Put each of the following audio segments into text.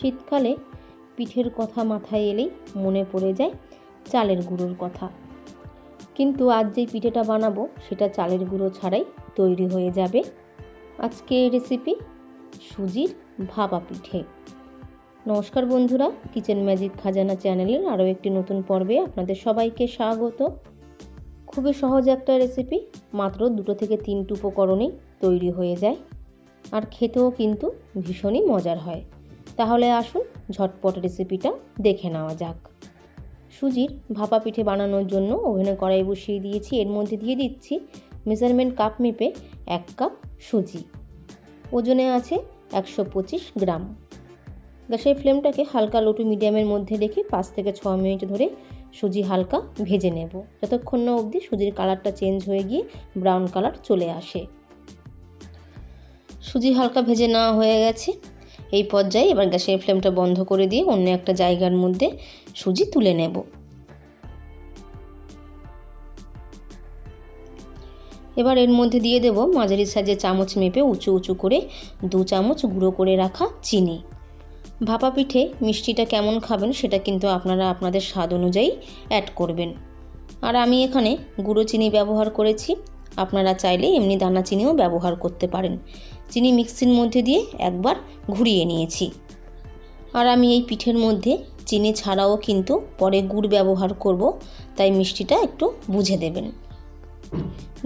শীতকালে পিঠের কথা মাথায় এলেই মনে পড়ে যায় চালের গুঁড়োর কথা। কিন্তু আজ যেই পিঠেটা বানাবো, সেটা চালের গুঁড়ো ছাড়াই তৈরি হয়ে যাবে আজকে রেসিপি সুজির ভাপা পিঠে। নমস্কার বন্ধুরা কিচেন ম্যাজিক খাজানা চ্যানেলের আরও একটি নতুন পর্বে আপনাদের সবাইকে স্বাগত। খুবই সহজ একটা রেসিপি মাত্র দুটো থেকে তিনটি উপকরণেই তৈরি হয়ে যায়। আর খেতেও কিন্তু ভীষণই মজার হয়। তাহলে আসুন ঝটপট রেসিপিটা দেখে নেওয়া যাক। সুজির ভাপা পিঠে বানানোর জন্য ওভেনে কড়াই বসিয়ে দিয়েছি। এর মধ্যে দিয়ে দিচ্ছি মেজারমেন্ট কাপ মেপে এক কাপ সুজি। ওজনে আছে একশো পঁচিশ গ্রাম। গ্যাসের ফ্লেমটাকে হালকা লোটু মিডিয়ামের মধ্যে রেখে পাঁচ থেকে ছ মিনিট ধরে সুজি হালকা ভেজে নেব। যতক্ষণ না অবধি সুজির কালারটা চেঞ্জ হয়ে গিয়ে ব্রাউন কালার চলে আসে। সুজি হালকা ভেজে নেওয়া হয়ে গেছে। এই পর্যায়ে এবার গ্যাসের ফ্লেমটা বন্ধ করে দিয়ে অন্য একটা জায়গার মধ্যে সুজি তুলে নেব। এবার এর মধ্যে দিয়ে দেব মাঝারি সাইজে চামচ মেপে উঁচু উঁচু করে দু চামচ গুঁড়ো করে রাখা চিনি। ভাপা পিঠে মিষ্টিটা কেমন খাবেন সেটা কিন্তু আপনারা আপনাদের স্বাদ অনুযায়ী অ্যাড করবেন। আর আমি এখানে গুঁড়ো চিনি ব্যবহার করেছি, আপনারা চাইলে এমনি দানা চিনিও ব্যবহার করতে পারেন। চিনি মিক্সির মধ্যে দিয়ে একবার ঘুরিয়ে নিয়েছি। আর আমি এই পিঠের মধ্যে চিনি ছাড়াও কিন্তু পরে গুড় ব্যবহার করব, তাই মিষ্টিটা একটু বুঝে দেবেন।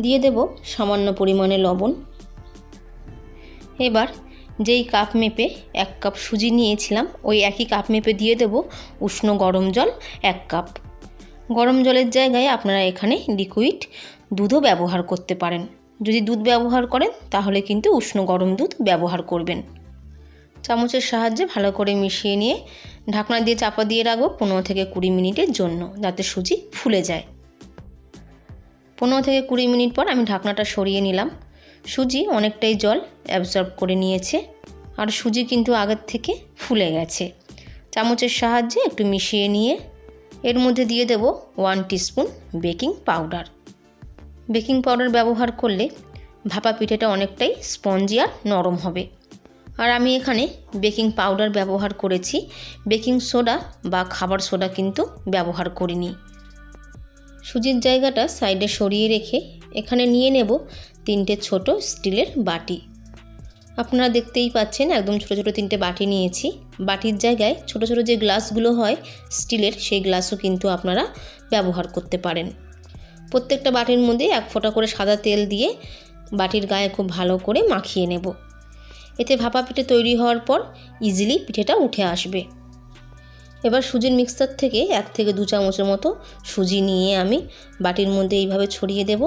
দিয়ে দেব সামান্য পরিমাণে লবণ। এবার যেই কাপ মেপে এক কাপ সুজি নিয়েছিলাম, ওই একই কাপ মেপে দিয়ে দেব উষ্ণ গরম জল এক কাপ। গরম জলের জায়গায় আপনারা এখানে লিকুইড দুধও ব্যবহার করতে পারেন। যদি দুধ ব্যবহার করেন, তাহলে কিন্তু উষ্ণ গরম দুধ ব্যবহার করবেন। চামচের সাহায্যে ভালো করে মিশিয়ে নিয়ে ঢাকনা দিয়ে চাপা দিয়ে রাখব পনেরো থেকে কুড়ি মিনিটের জন্য, যাতে সুজি ফুলে যায়। পনেরো থেকে কুড়ি মিনিট পর আমি ঢাকনাটা সরিয়ে নিলাম। সুজি অনেকটাই জল অ্যাবজর্ব করে নিয়েছে, আর সুজি কিন্তু আগের থেকে ফুলে গেছে। চামচের সাহায্যে একটু মিশিয়ে নিয়ে এর মধ্যে দিয়ে দেব one teaspoon baking powder baking powder ব্যবহার করলে ভাপা পিঠেটা অনেকটাই স্পঞ্জি আর নরম হবে। আর আমি এখানে বেকিং পাউডার ব্যবহার করেছি। বেকিং সোডা বা খাবার সোডা কিন্তু ব্যবহার করিনি। সুজির জায়গাটা সাইডে সরিয়ে রেখে এখানে নিয়ে নেব তিনটে ছোট স্টিলের বাটি। আপনারা দেখতেই পাচ্ছেন একদম ছোট ছোট তিনটে বাটি নিয়েছি। বাটির জায়গায় ছোট ছোট যে গ্লাসগুলো হয় স্টিলের, সেই গ্লাসও কিন্তু আপনারা ব্যবহার করতে পারেন। প্রত্যেকটা বাটির মধ্যে এক ফোঁটা করে সাদা তেল দিয়ে বাটির গায়ে খুব ভালো করে মাখিয়ে নেব। এতে ভাপা পিঠে তৈরি হওয়ার পর ইজিলি পিঠেটা উঠে আসবে। এবার সুজির মিক্সার থেকে এক থেকে দু চামচের মতো সুজি নিয়ে আমি বাটির মধ্যে এইভাবে ছড়িয়ে দেব।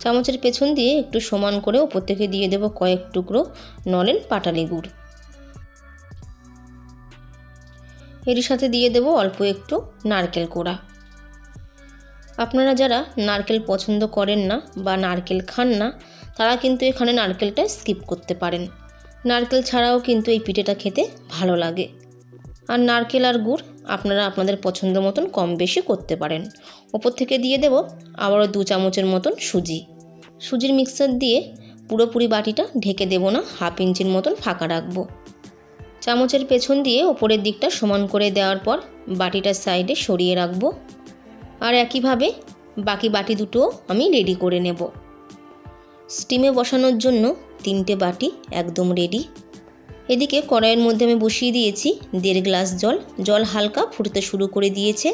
চামচের পেছন দিয়ে একটু সমান করে ওপর থেকে দিয়ে দেব কয়েক টুকরো নলেন পাটালি গুড় এর সাথে দিয়ে দেব অল্প একটু নারকেল কোড়া। আপনারা যারা নারকেল পছন্দ করেন না বা নারকেল খান না, তারা কিন্তু এখানে নারকেলটা স্কিপ করতে পারেন। নারকেল ছাড়াও কিন্তু এই পিঠেটা খেতে ভালো লাগে। আর নারকেল আর গুড় আপনারা আপনাদের পছন্দ মতন কম বেশি করতে পারেন। ওপর থেকে দিয়ে দেব আবারও দু চামচের মতন সুজি। সুজির মিক্সার দিয়ে পুরোপুরি বাটিটা ঢেকে দেব না, হাফ ইঞ্চির মতন ফাঁকা রাখব। চামচের পেছন দিয়ে ওপরের দিকটা সমান করে দেওয়ার পর বাটিটার সাইডে সরিয়ে রাখব। আর একইভাবে বাকি বাটি দুটো আমি রেডি করে নেব। স্টিমে বসানোর জন্য তিনটে বাটি একদম রেডি এদিকে কড়াইয়ের মধ্যে আমি বসিয়ে দিয়েছি দেড় গ্লাস জল। জল হালকা ফুটতে শুরু করে দিয়েছে।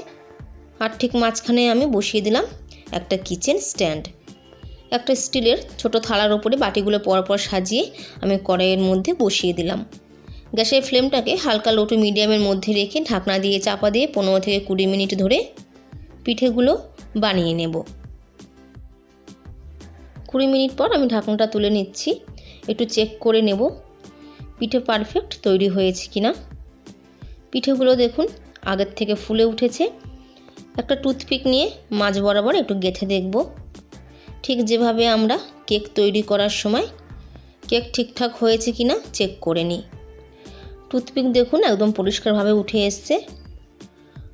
আর ঠিক মাঝখানে আমি বসিয়ে দিলাম একটা কিচেন স্ট্যান্ড একটা স্টিলের ছোট থালার ওপরে বাটিগুলো পরপর সাজিয়ে আমি কড়াইয়ের মধ্যে বসিয়ে দিলাম। গ্যাসের ফ্লেমটাকে হালকা লোটু মিডিয়ামের মধ্যে রেখে ঢাকনা দিয়ে চাপা দিয়ে পনেরো থেকে কুড়ি মিনিট ধরে পিঠেগুলো বানিয়ে নেব। কুড়ি মিনিট পর আমি ঢাকনাটা তুলে নিচ্ছি। একটু চেক করে নেব পিঠে পারফেক্ট তৈরি হয়েছে কি না পিঠেগুলো দেখুন আগের থেকে ফুলে উঠেছে। একটা টুথপিক নিয়ে মাছ বরাবর একটু গেঁথে দেখব। ঠিক যেভাবে আমরা কেক তৈরি করার সময় কেক ঠিকঠাক হয়েছে কি না চেক করে নিই। টুথপিক দেখুন একদম পরিষ্কারভাবে উঠে এসছে।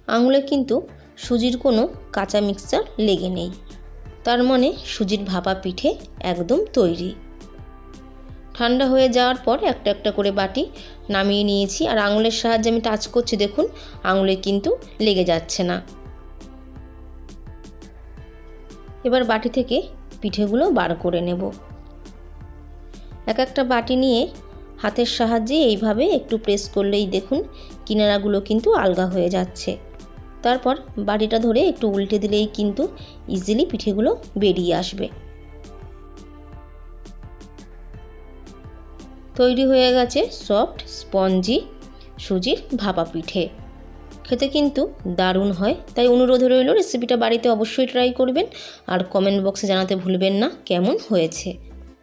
আঙুলে কিন্তু সুজির কোনো কাঁচা মিক্সচার লেগে নেই। তার মানে সুজির ভাপা পিঠে একদম তৈরি। ঠান্ডা হয়ে যাওয়ার পর একটা একটা করে বাটি নামিয়ে নিয়েছি আর আঙুলের সাহায্যে আমি টাচ করছি, দেখুন, আঙুলে কিন্তু লেগে যাচ্ছে না। এবার বাটি থেকে পিঠেগুলো বার করে নেব। এক একটা বাটি নিয়ে হাতের সাহায্যে এইভাবে একটু প্রেস করলেই দেখুন, কিনারাগুলো কিন্তু আলগা হয়ে যাচ্ছে। তারপর বাটিটা ধরে একটু উল্টে দিলেই কিন্তু ইজিলি পিঠেগুলো বেরিয়ে আসবে। তৈরি হয়ে গেছে সফট স্পঞ্জি সুজির ভাপা পিঠে। খেতে কিন্তু দারুণ হয়, তাই অনুরোধ রইল রেসিপিটা বাড়িতে অবশ্যই ট্রাই করবেন। আর কমেন্ট বক্সে জানাতে ভুলবেন না, কেমন হয়েছে।